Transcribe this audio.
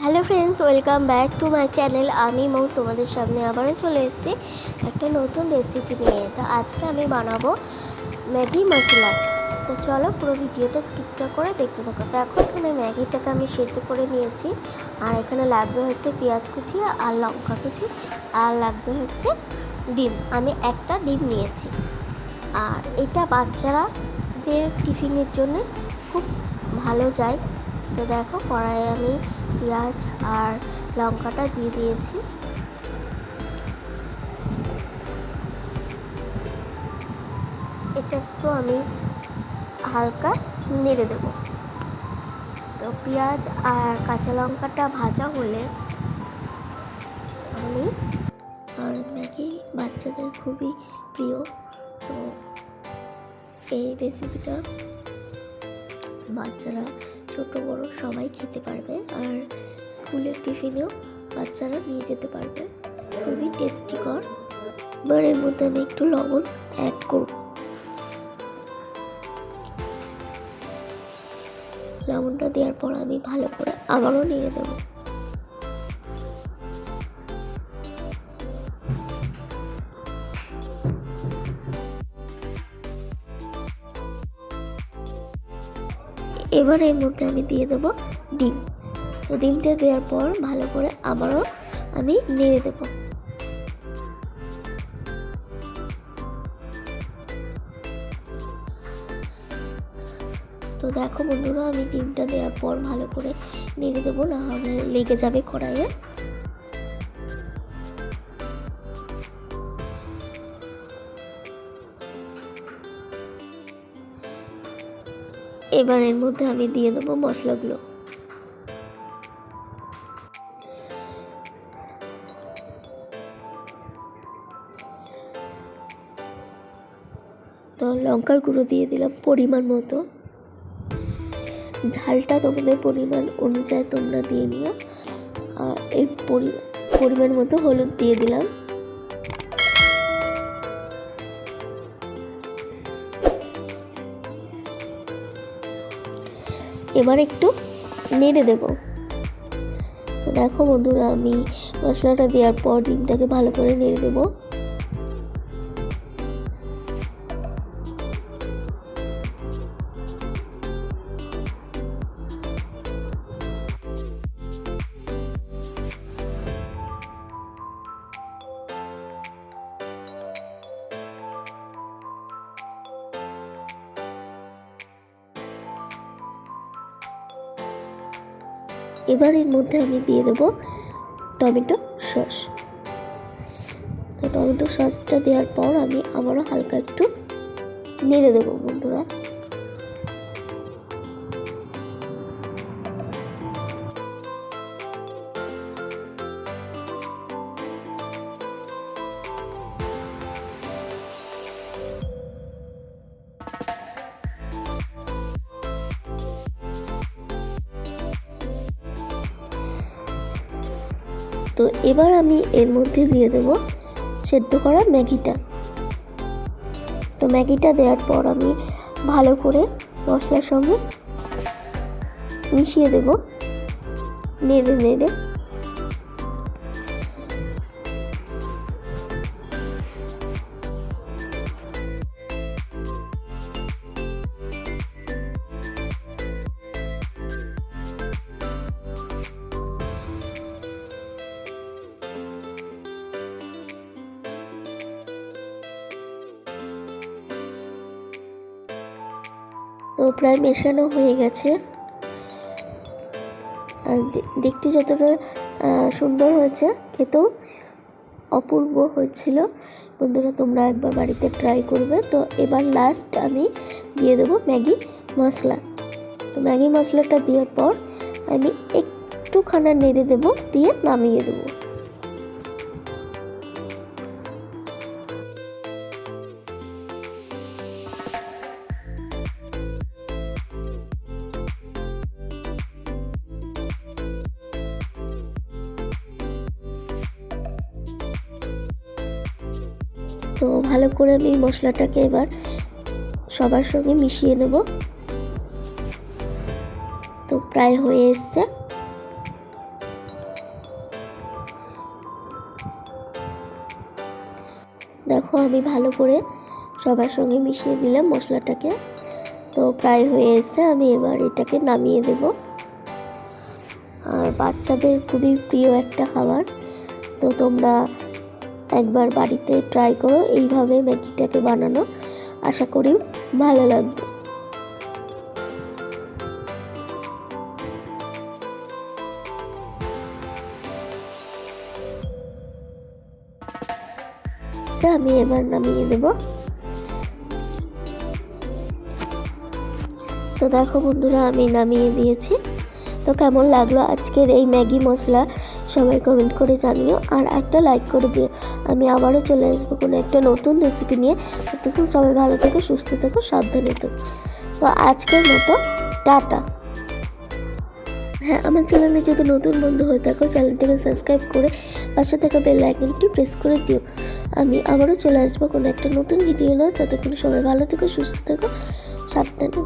Hello friends, welcome back to my channel. আমি মৌ, তোমাদের সামনে আবারও চলে এসেছি একটা নতুন রেসিপি নিয়ে। তো আজকে আমি বানাবো ম্যাগি মশলা। তো চলো পুরো ভিডিওটা স্কিপ না করে দেখতে থাকো। তো এখন এখানে ম্যাগিটাকে আমি সেদ্ধ করে নিয়েছি। আর এখানে লাগবে হচ্ছে পেঁয়াজ কুচি আর লঙ্কা কুচি। আর লাগবে হচ্ছে ডিম। আমি একটা ডিম নিয়েছি। আর এটা বাচ্চারাদের টিফিনের জন্য খুব ভালো যায়। তো দেখো, কড়াইয়ে আমি পেঁয়াজ আর লঙ্কাটা দিয়ে দিয়েছি। এটা একটু আমি হালকা নেড়ে দেব। তো পেঁয়াজ আর কাঁচা লঙ্কাটা ভাজা হলে আমি আর ম্যাগি বাচ্চাদের খুবই প্রিয়। তো এই রেসিপিটা বাচ্চারা ছোট বড় সবাই খেতে পারবে আর স্কুলের টিফিনেও বাচ্চারা নিয়ে যেতে পারবে। খুবই টেস্টিকর এবার এর মধ্যে আমি একটু লবণ অ্যাড করব। লবণটা দেওয়ার পর আমি ভালো করে আবারও নিয়ে দেব। এবার এর মধ্যে আমি দিয়ে দেবো ডিম। তো ডিমটা দেওয়ার পর ভালো করে আবারও আমি নেড়ে দেব। তো দেখো বন্ধুরা, আমি ডিমটা দেওয়ার পর ভালো করে নেড়ে দেবো, না হলে লেগে যাবে কড়াইয়ে। এবার এর মধ্যে আমি দিয়ে দেবো মশলাগুলো। তো লঙ্কার গুঁড়ো দিয়ে দিলাম পরিমাণ মতো। ঝালটা তোমাদের পরিমাণ অনুযায়ী তোমরা দিয়ে নিও। আর এই পরি- পরিমাণ মতো হলুদ দিয়ে দিলাম। এবার একটু নেড়ে দেব। তো দেখো বন্ধুরা, আমি মশলাটা দেওয়ার পর ডিমটাকে ভালো করে নেড়ে দেবো। এবার এর মধ্যে আমি দিয়ে দেবো টমেটো সস। তো টমেটো সসটা দেওয়ার পর আমি আবারও হালকা একটু নেড়ে দেবো বন্ধুরা। তো এবার আমি এর মধ্যে দিয়ে দেব সেদ্ধ করা ম্যাগিটা। তো ম্যাগিটা দেওয়ার পর আমি ভালো করে মশলার সঙ্গে মিশিয়ে দেব, নেড়ে নেড়ে। প্রায় মেশানো হয়ে গেছে। দেখতে যতটা সুন্দর হয়েছে, খেতেও অপূর্ব হয়েছিল। বন্ধুরা, তোমরা একবার বাড়িতে ট্রাই করবে। তো এবার লাস্ট আমি দিয়ে দেবো ম্যাগি মশলা। তো ম্যাগি মশলাটা দেওয়ার পর আমি একটুখানা নেড়ে দেবো, দিয়ে নামিয়ে দেবো। তো ভালো করে আমি মশলাটাকে এবার সবার সঙ্গে মিশিয়ে নেব। তো প্রায় হয়ে এসছে। দেখো আমি ভালো করে সবার সঙ্গে মিশিয়ে দিলাম মশলাটাকে। তো প্রায় হয়ে এসছে, আমি এবার এটাকে নামিয়ে দেব। আর বাচ্চাদের খুবই প্রিয় একটা খাবার। তো তোমরা একবার বাড়িতে ট্রাই করো এইভাবে ম্যাগিটাকে বানানো। আশা করি ভালো লাগবে। আচ্ছা, আমি এবার নামিয়ে দেব। তো দেখো বন্ধুরা আমি নামিয়ে দিয়েছি। তো কেমন লাগল আজকের এই ম্যাগি মশলা? সবাই কমেন্ট করে জানিও আর একটা লাইক করে দিও। আমি আবারও চলে আসব কোনো একটা নতুন রেসিপি নিয়ে। ততক্ষণ সবাই ভালো থেকো, সুস্থ থেকো, সাবধানে থেকো। তো আজকের মতো টাটা। হ্যাঁ আমার চ্যানেলে যদি নতুন বন্ধু হয়ে থাকো চ্যানেলটাকে সাবস্ক্রাইব করে পাশে থাকা বেল আইকনটি প্রেস করে দিও। আমি আবারও চলে আসব কোনো একটা নতুন ভিডিও না ততক্ষণ সবাই ভালো থেকো, সুস্থ থেকো, সাবধানে।